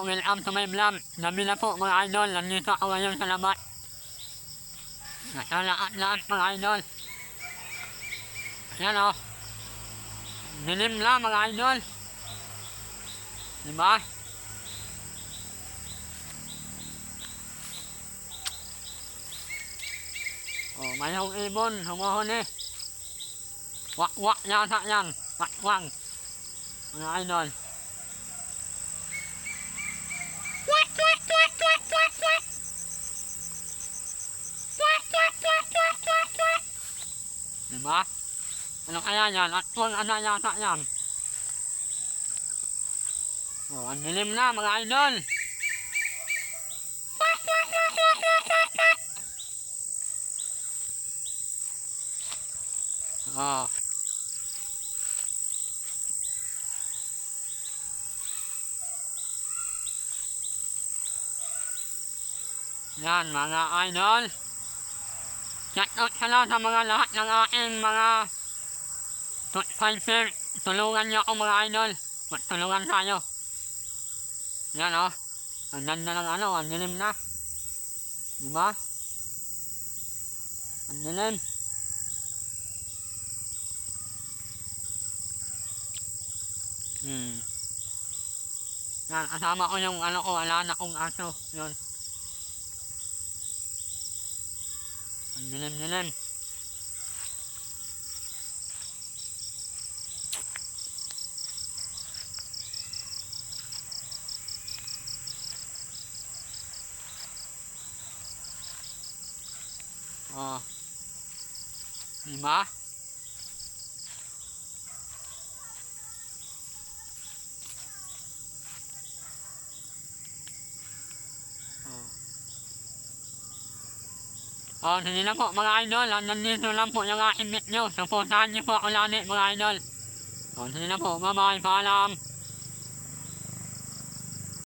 po, welcome to my vlog. Gabi na po mga idol, nandito ako ngayon sa labat. Nasa lahat-lahat mga idol. Yan o. Nilim lang mga idol. Diba? Oh, mayroong ibon, humuhuli. Wak-wak yata yan. Wak-wak. Mga idol. Diba? Ano kaya yan? Kung ano yata yan? Oh, ang dilim na mga idol. Oh. Yan mga idol. Shout out lahat sa mga lahat ng aking mga subscriber. Tulungan niyo ako mga idol. Tulungan tayo. Yan o. Oh. Ang ganda ng ano, ang dilim na. Diba? Ang dilim. Hmm. Yan, kasama ko yung ano ko, wala na kong aso. Yun. Ang dilim-dilim. Oh. Diba? Oh, hindi na po mga idol. Ah, Nandito lang po yung aking meet nyo. Supportahan niyo po ako lani mga idol. Oh, hindi na po. Bye-bye. Paalam.